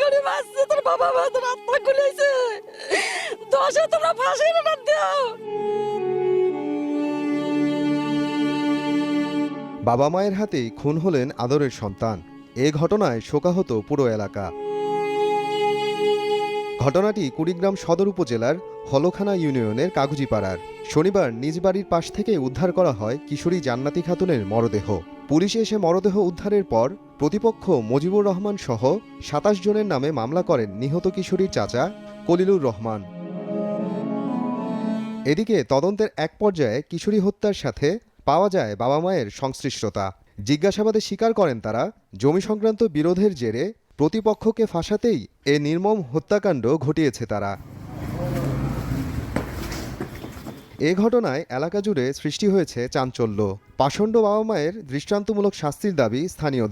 বাঁচছে তোর বাবা মা তোর আত্মা খুলেছে। দশে তোমরা ফাঁসি দাও। বাবা মায়ের হাতেই খুন হলেন আদরের সন্তান। এ ঘটনায় শোকাহত পুরো এলাকা। ঘটনাটি কুড়িগ্রাম সদর উপজেলার হলখানা ইউনিয়নের কাগজিপাড়ার। শনিবার নিজ বাড়ির পাশ থেকে উদ্ধার করা হয় কিশোরী জান্নাতি খাতুনের মরদেহ। পুলিশ এসে মরদেহ উদ্ধারের পর প্রতিপক্ষ মজিবুর রহমান সহ সাতাশ জনের নামে মামলা করেন নিহত কিশোরীর চাচা কলিলুর রহমান। এদিকে তদন্তের এক পর্যায়ে কিশোরী হত্যার সাথে পাওয়া যায় বাবা মায়ের সংশ্লিষ্টতা। জিজ্ঞাসাবাদে স্বীকার করেন তারা, জমি সংক্রান্ত বিরোধের জেরে প্রতিপক্ষকে ফাঁসাতেই এ নির্মম হত্যাকাণ্ড ঘটিয়েছে তারা। এ ঘটনায় এলাকা জুড়ে সৃষ্টি হয়েছে চাঞ্চল্য। পাষণ্ড বাবা মায়ের দৃষ্টান্তমূলক শাস্তির দাবি স্থানীয়দের।